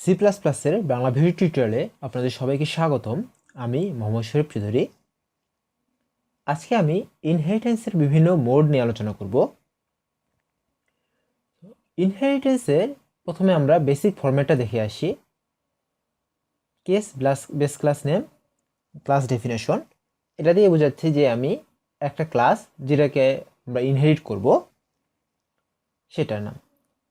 C plus প্লাসের Bangla video টিউটোরিয়ালে আপনাদের সবাইকে স্বাগতম। আমি মোহাম্মদ শরীফ চৌধুরী। আজকে আমি ইনহেরিটেন্সের বিভিন্ন মোড নিয়ে আলোচনা করব। ইনহেরিটেন্সের প্রথমে আমরা বেসিক ফরম্যাটটা দেখে আসি। Case plus base class name class definition এটা দিয়ে বোঝাচ্ছে যে আমি একটা ক্লাস যেটাকে আমরা ইনহেরিট করব, সেটার নাম।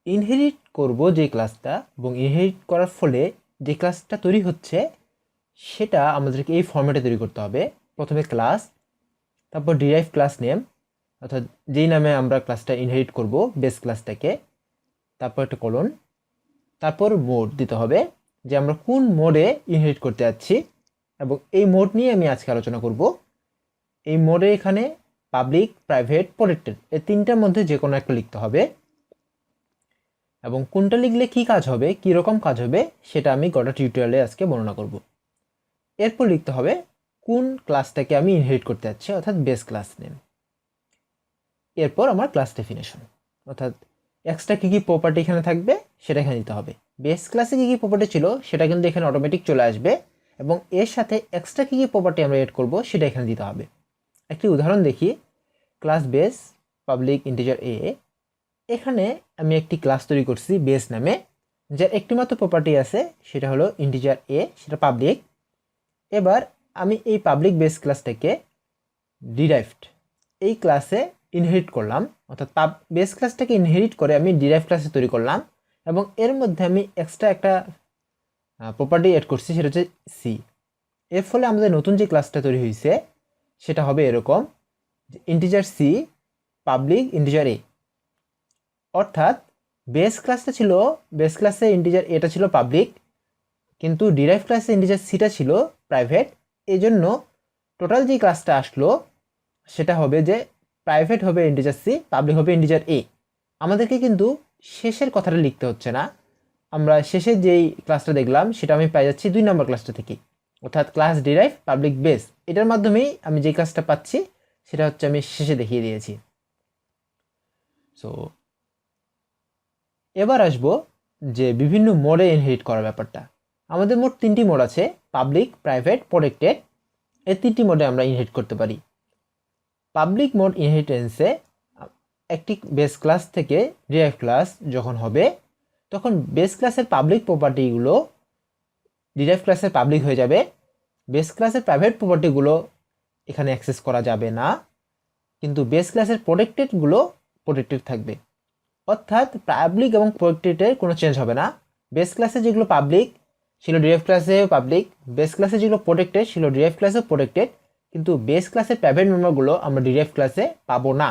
ইনহেরিট করব যে ক্লাসটা এবং ইনহেরিট করার ফলে যে ক্লাসটা তৈরি হচ্ছে, সেটা আমাদেরকে এই ফর্ম্যাটে তৈরি করতে হবে। প্রথমে ক্লাস তারপর ডিরাইভ ক্লাস নেম অর্থাৎ যেই নামে আমরা ক্লাসটা ইনহেরিট করব বেস ক্লাসটাকে তারপর একটা কলন তারপর মোড দিতে হবে যে আমরা কোন মোডে ইনহেরিট করতে যাচ্ছি এবং এই মোড নিয়ে আমি আজকে আলোচনা করব। এই মোডে এখানে পাবলিক প্রাইভেট প্রোটেক্টেড এই তিনটার মধ্যে যে কোনো একটা লিখতে হবে। এবং কোনটা লিখলে কি কাজ হবে কী রকম কাজ হবে, সেটা আমি গোটা টিউটোরিয়ালে আজকে বর্ণনা করব। এরপর লিখতে হবে, কোন ক্লাসটাকে আমি ইনহেরিট করতে যাচ্ছি, অর্থাৎ বেস ক্লাস নেম এরপর আমার ক্লাস ডেফিনেশন অর্থাৎ এক্সট্রা কী কী প্রপার্টি এখানে থাকবে, সেটা এখানে দিতে হবে। বেস ক্লাসে কী কী প্রপার্টি ছিল, সেটা কিন্তু এখানে অটোমেটিক চলে আসবে এবং এর সাথে এক্সট্রা কী কী প্রপার্টি আমরা এড করব, সেটা এখানে দিতে হবে। একটি উদাহরণ দেখি class base public integer A. এখানে আমি একটি ক্লাস তৈরি করছি বেস নামে, যার একটিমাত্র প্রপার্টি আছে, সেটা হলো ইন্টিজার এ সেটা পাবলিক এবার আমি এই পাবলিক বেস ক্লাসটাকে ডিরাইভড এই ক্লাসে ইনহেরিট করলাম, অর্থাৎ পাব বেস ক্লাসটাকে ইনহেরিট করে আমি ডিরাইভ ক্লাসে তৈরি করলাম, এবং এর মধ্যে আমি এক্সট্রা একটা প্রপার্টি অ্যাড করছি, সেটা হচ্ছে সি এর ফলে আমাদের নতুন যে ক্লাসটা তৈরি হয়েছে সেটা হবে এরকম integer C public integer A অর্থাৎ বেস ক্লাসটা ছিল বেস ক্লাসে ইন্টিজার এটা ছিল পাবলিক কিন্তু ডিরাইভ ক্লাসে ইন্টিজার সিটা ছিল প্রাইভেট এই জন্য টোটাল যে ক্লাসটা আসলো, সেটা হবে যে প্রাইভেট হবে ইন্টিজার সি পাবলিক হবে ইন্টিজার এ আমাদেরকে কিন্তু শেষের কথাটা লিখতে হচ্ছে না। আমরা শেষের যেই ক্লাসটা দেখলাম, সেটা আমি পাই যাচ্ছি দুই নম্বর ক্লাসটা থেকে। অর্থাৎ ক্লাস ডিরাইভ পাবলিক বেস এটার মাধ্যমেই আমি যে ক্লাসটা পাচ্ছি, সেটা হচ্ছে আমি শেষে দেখিয়ে দিয়েছি। সো এবার আসব যে বিভিন্ন মোডে ইনহেরিট করার ব্যাপারটা। আমাদের মোট তিনটি মোড আছে পাবলিক প্রাইভেট প্রোটেক্টেড এই তিনটি মোডে আমরা ইনহেরিট করতে পারি। পাবলিক মোড ইনহেরিটেন্সে একটি বেস ক্লাস থেকে ডিরাইভ ক্লাস যখন হবে, তখন বেস ক্লাসের পাবলিক প্রপার্টিগুলো ডিরাইভ ক্লাসের পাবলিক হয়ে যাবে। বেস ক্লাসের প্রাইভেট প্রপার্টিগুলো এখানে অ্যাক্সেস করা যাবে না। কিন্তু বেস ক্লাসের প্রোটেক্টেডগুলো প্রোটেক্টেড থাকবে। অর্থাৎ পাবলিক এবং প্রোটেক্টেডের কোনো চেঞ্জ হবে না। বেস ক্লাসে যেগুলো পাবলিক ছিল ডিরেভ ক্লাসে পাবলিক বেস ক্লাসে যেগুলো প্রোটেক্টেড ছিল ডিরেভ ক্লাসে প্রোটেক্টেড কিন্তু বেস ক্লাসের প্রাইভেট মেম্বারগুলো আমরা ডিরেভ ক্লাসে পাবো না।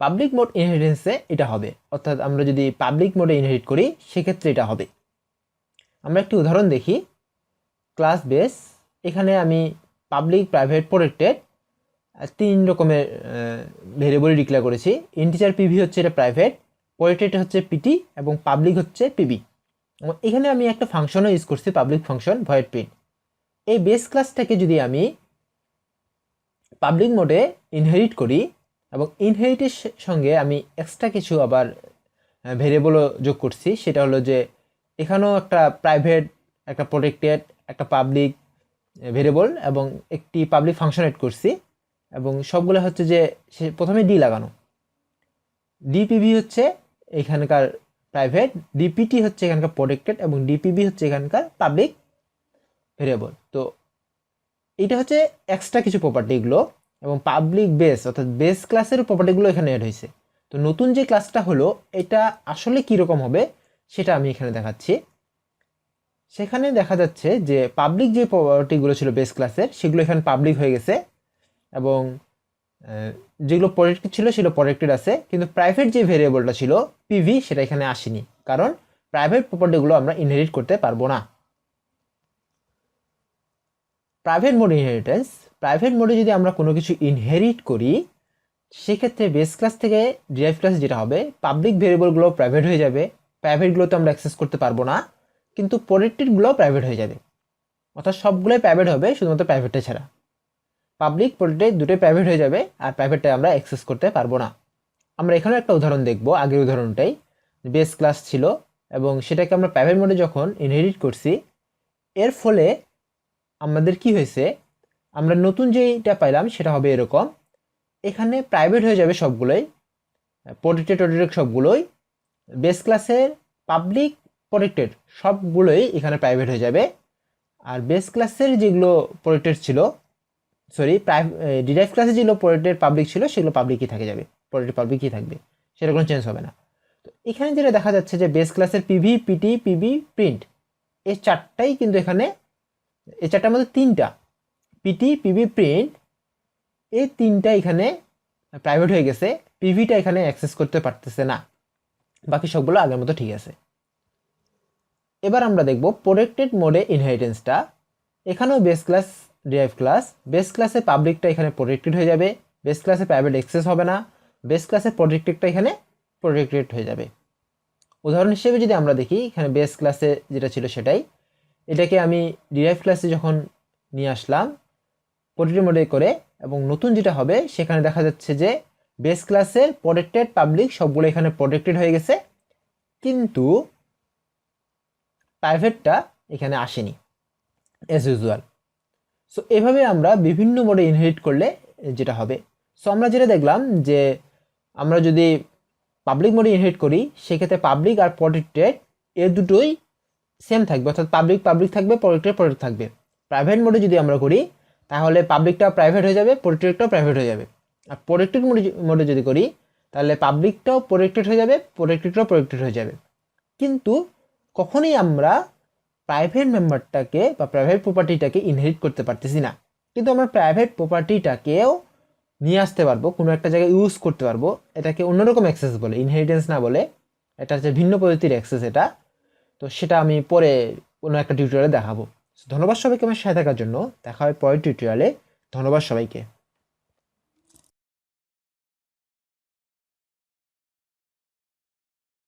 পাবলিক মোড ইনহেরিটেন্সে এটা হবে। অর্থাৎ আমরা যদি পাবলিক মোডে ইনহেরিট করি, সেক্ষেত্রে এটা হবে। আমরা একটি উদাহরণ দেখি। ক্লাস বেস এখানে আমি পাবলিক প্রাইভেট প্রোটেক্টেড তিন রকমের ভেরিয়েবল ডিক্লেয়ার করেছি। ইন্টিজার পিভি হচ্ছে এটা প্রাইভেট পোয়েটেড হচ্ছে পিটি এবং পাবলিক হচ্ছে পিবি এখানে আমি একটা ফাংশনও ইউজ করছি পাবলিক ফাংশন ভয়েড প্রিন্ট এই বেস ক্লাসটাকে যদি আমি পাবলিক মোডে ইনহেরিট করি, এবং ইনহেরিটের সঙ্গে আমি এক্সট্রা কিছু আবার ভেরিয়েবলও যোগ করছি, সেটা হলো যে এখানেও একটা প্রাইভেট একটা প্রোটেক্টেড একটা পাবলিক ভেরিয়েবল এবং একটি পাবলিক ফাংশন এড করছি। এবং সবগুলো হচ্ছে যে সে প্রথমে ডি লাগানো। ডিপিভি হচ্ছে এখানকার প্রাইভেট ডিপিটি হচ্ছে এখানকার প্রোটেক্টেড এবং ডিপিবি হচ্ছে এখানকার পাবলিক ভেরিয়েবল তো এটা হচ্ছে এক্সট্রা কিছু প্রপার্টিগুলো এবং পাবলিক বেস অর্থাৎ বেস ক্লাসের প্রপার্টিগুলো এখানে অ্যাড হয়েছে। তো নতুন যে ক্লাসটা হলো, এটা আসলে কীরকম হবে সেটা আমি এখানে দেখাচ্ছি। সেখানে দেখা যাচ্ছে যে পাবলিক যে প্রপার্টিগুলো ছিল বেস ক্লাসের সেগুলো এখানে পাবলিক হয়ে গেছে। এবং যেগুলো প্রোটেক্টেড ছিল সেগুলো প্রোটেক্টেড আছে, কিন্তু প্রাইভেট যে ভেরিয়েবলটা ছিল পিভি সেটা এখানে আসেনি। কারণ প্রাইভেট প্রপার্টিগুলো আমরা ইনহেরিট করতে পারব না। প্রাইভেট মোড ইনহেরিটেন্স প্রাইভেট মোডে যদি আমরা কোনো কিছু ইনহেরিট করি, সেক্ষেত্রে বেস ক্লাস থেকে ডিরাইভ ক্লাস যেটা হবে পাবলিক ভেরিয়েবলগুলো প্রাইভেট হয়ে যাবে। প্রাইভেটগুলো তো আমরা অ্যাক্সেস করতে পারব না, কিন্তু প্রোটেক্টেডগুলো প্রাইভেট হয়ে যাবে। অর্থাৎ সবগুলোই প্রাইভেট হবে, শুধুমাত্র প্রাইভেটটা ছাড়া। পাবলিক প্রোটেক্টেড দুটোই প্রাইভেট হয়ে যাবে, আর প্রাইভেটটা আমরা অ্যাক্সেস করতে পারব না। আমরা এখানে একটা উদাহরণ দেখব, আগের উদাহরণটাই। বেস ক্লাস ছিল, এবং সেটাকে আমরা প্রাইভেট মোডে যখন ইনহেরিট করছি, এর ফলে আমাদের কি হয়েছে, আমরা নতুন যেইটা পাইলাম সেটা হবে এরকম। এখানে প্রাইভেট হয়ে যাবে সবগুলোই প্রোটেক্টেড টোটেক্টেড সবগুলোই। বেস ক্লাসের পাবলিক প্রোটেক্টেড সবগুলোই এখানে প্রাইভেট হয়ে যাবে। আর বেস ক্লাসের যেগুলো প্রোটেক্টেড ছিল সরি ডিরাইভ ক্লাসে যেগুলো প্রোটেক্টেড পাবলিক ছিল, সেগুলো পাবলিকই থাকে যাবে। প্রোটেক্টেড পাবলিকই থাকবে। সেটা কোনো চেঞ্জ হবে না। তো এখানে যেটা দেখা যাচ্ছে যে বেস ক্লাসের পিভি পিটি পিবি প্রিন্ট এই চারটাই কিন্তু এখানে এই চারটার মধ্যে তিনটা। পিটি পিবি প্রিন্ট এই তিনটা এখানে প্রাইভেট হয়ে গেছে। পিভিটা এখানে অ্যাক্সেস করতে পারতেছে না। বাকি সবগুলো আগের মতো ঠিক আছে। এবার আমরা দেখব প্রোটেক্টেড মোডে ইনহেরিটেন্সটা এখানেও base class derive class base ক্লাসে পাবলিকটা এখানে প্রোটেক্টেড হয়ে যাবে বেস ক্লাসে প্রাইভেট অ্যাক্সেস হবে না বেস ক্লাসে প্রোটেক্টেডটা এখানে প্রোটেক্টেড হয়ে যাবে। উদাহরণ হিসেবে যদি আমরা দেখি, এখানে বেস ক্লাসে যেটা ছিল সেটাই। এটাকে আমি ডিরাইভ ক্লাসে যখন নিয়ে আসলাম প্রোটেক্টেড মোডে করে, এবং নতুন যেটা হবে, সেখানে দেখা যাচ্ছে যে বেস ক্লাসের প্রোটেক্টেড পাবলিক সবগুলো এখানে প্রোটেক্টেড হয়ে গেছে, কিন্তু প্রাইভেটটা এখানে আসেনি অ্যাজ ইউজুয়াল সো এভাবে আমরা বিভিন্ন মোডে ইনহেরিট করলে যেটা হবে। সো আমরা যেটা দেখলাম যে আমরা যদি পাবলিক মোডে ইনহেরিট করি, সেক্ষেত্রে পাবলিক আর প্রোটেক্টেড এ দুটোই সেম থাকবে। অর্থাৎ পাবলিক পাবলিক থাকবে প্রোটেক্টেড প্রোটেক্ট থাকবে। প্রাইভেট মোডে যদি আমরা করি, তাহলে পাবলিকটা প্রাইভেট হয়ে যাবে প্রোটেক্টেডটাও প্রাইভেট হয়ে যাবে। আর প্রোটেক্টেড মোডে মোডে যদি করি, তাহলে পাবলিকটাও প্রোটেক্টেড হয়ে যাবে প্রোটেক্টেডটাও প্রোটেক্টেড হয়ে যাবে। কিন্তু কখনোই আমরা প্রাইভেট মেম্বারটাকে বা প্রাইভেট প্রপার্টিটাকে ইনহেরিট করতে পারতেছি না। কিন্তু আমরা প্রাইভেট প্রপার্টিটাকেও নিয়ে আসতে পারব, কোনো একটা জায়গায় ইউজ করতে পারব। এটাকে অন্যরকম অ্যাক্সেস বলে ইনহেরিটেন্স না বলে। এটা হচ্ছে ভিন্ন পদ্ধতির অ্যাক্সেস এটা। তো সেটা আমি পরে কোনো একটা টিউটোরিয়ালে দেখাবো। ধন্যবাদ সবাইকে আমার সাথে থাকার জন্য। দেখা হয় পরের টিউটোরিয়ালে ধন্যবাদ সবাইকে।